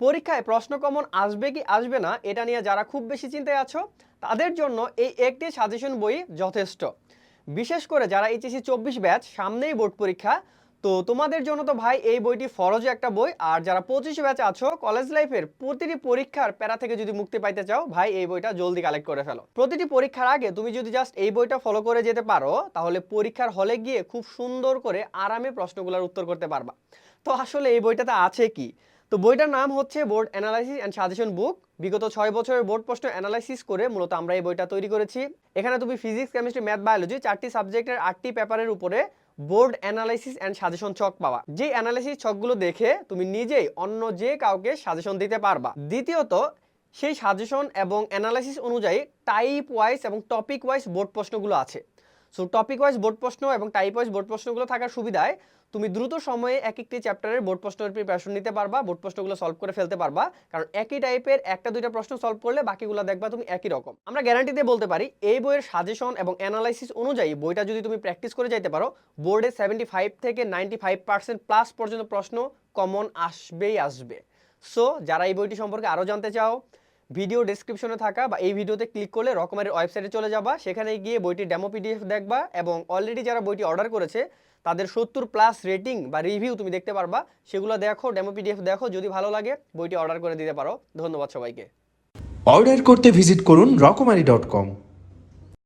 পরীক্ষায় প্রশ্ন কমন আসবে কি আসবে না, এটা নিয়ে যারা খুব বেশি চিন্তায় আছো, তাদের জন্য এই একটি সাজেশন বই যথেষ্ট। বিশেষ করে যারা এইচএসসি চব্বিশ ব্যাচ, সামনেই বোর্ড পরীক্ষা, তো তোমাদের জন্য তো ভাই এই বইটি ফরজ একটা বই, আর যারা পঁচিশ ব্যাচ আছো কলেজ লাইফের প্রতিটি পরীক্ষার প্যারা থেকে যদি মুক্তি পাইতে চাও, ভাই এই বইটা জলদি কালেক্ট করে ফেলো। প্রতিটি পরীক্ষার আগে তুমি যদি জাস্ট এই বইটা ফলো করে যেতে পারো, তাহলে পরীক্ষার হলে গিয়ে খুব সুন্দর করে আরামে প্রশ্নগুলোর উত্তর করতে পারবা। তো আসলে এই বইটাতে আছে কি? তো বইটার নাম হচ্ছে board analysis and suggestion book. বিগত ছয় বছরের বোর্ড প্রশ্ন অ্যানালাইসিস করে মূলত আমরা এই বইটা তৈরি করেছি। এখানে তুমি ফিজিক্স, কেমিস্ট্রি, ম্যাথ, বায়োলজি চারটি সাবজেক্টের আটটি পেপারের উপরে বোর্ড অ্যানালাইসিস অ্যান্ড সাজেশন ছক পাওয়া যে অ্যানালাইসিস ছকগুলো দেখে তুমি নিজেই অন্য যে কাউকে সাজেশন দিতে পারবা। দ্বিতীয়ত, সেই সাজেশন এবং অ্যানালাইসিস অনুযায়ী টাইপ ওয়াইজ এবং টপিক ওয়াইজ বোর্ড প্রশ্নগুলো আছে। সো টপিক ওয়াইজ বোর্ড প্রশ্ন এবং টাইপ ওয়াইজ বোর্ড প্রশ্নগুলো থাকার সুবিধায় তুমি দ্রুত সময়ে এক একটি চ্যাপ্টারের বোর্ড প্রশ্নের প্রিপারেশন নিতে পারবা বোর্ড প্রশ্নগুলো সলভ করে ফেলতে পারবা। কারণ একই টাইপের একটা দুইটা প্রশ্ন সলভ করলে বাকিগুলো দেখবা তুমি একই রকম। আমরা গ্যারান্টি দিয়ে বলতে পারি, এই বইয়ের সাজেশন এবং অ্যানালাইসিস অনুযায়ী বইটা যদি তুমি প্র্যাকটিস করে যাইতে পারো বোর্ডে সেভেন্টি ফাইভ থেকে নাইনটি ফাইভ পার্সেন্ট প্লাস পর্যন্ত প্রশ্ন কমন আসবেই আসবে। সো যারা এই বইটি সম্পর্কে আরও জানতে চাও ভিডিও ডিসক্রিপশনে থাকা বা এই ভিডিওতে ক্লিক করলে রকমারির ওয়েবসাইটে চলে যাবা। সেখানে গিয়ে বইটি ডেমো পিডিএফ দেখবা এবং অলরেডি যারা বইটি অর্ডার করেছে, তাদের সত্তর প্লাস রেটিং বা রিভিউ তুমি দেখতে পারবা। সেগুলো দেখো ডেমো পিডিএফ দেখো, যদি ভালো লাগে, বইটি অর্ডার করে দিতে পারো। ধন্যবাদ সবাইকে। অর্ডার করতে ভিজিট করুন রকমারি ডট কম